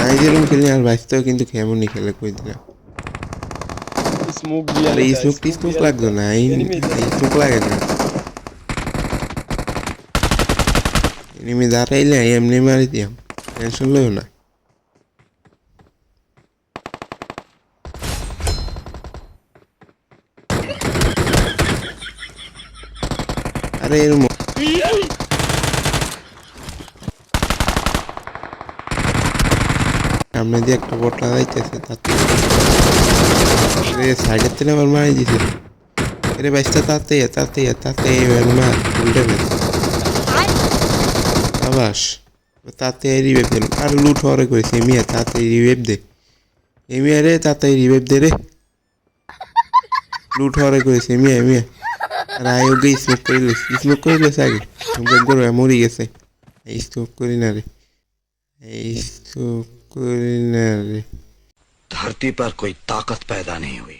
আমি যেরকম খেলি আর বাইশতেও কিন্তু কেমনই খেলে কই দিলাম স্মোক দিয়ে আরে স্মোক টিসমোক লাগতো না এই স্মোক লাগে না। এনিমি দাঁড়াইলে এমনি মারি দিয়াম টেনশন লইও না। আরে এর সামনে দিয়ে একটা বট লাগাইতেছে তাতে সাইডের থেকে মারি দিছে। আরে বাইশটা তাতে তাতে তাতে এবার উল্টে নে আবাস, তাতে রিভেভ দিল আর লুট হরে করেছে, এমিয়া, তাতে দে। এমিয়া রে, তাতে রিভেভ দে রে। লুট হরে করেছে, এমিয়া এমিয়া। আর আই ওকে স্মোক করে স্মোক করে আগে মরি গেছে। এই স্মোক করি না রে। এই স্মোক धरती पर कोई ताकत पैदा नहीं हुई।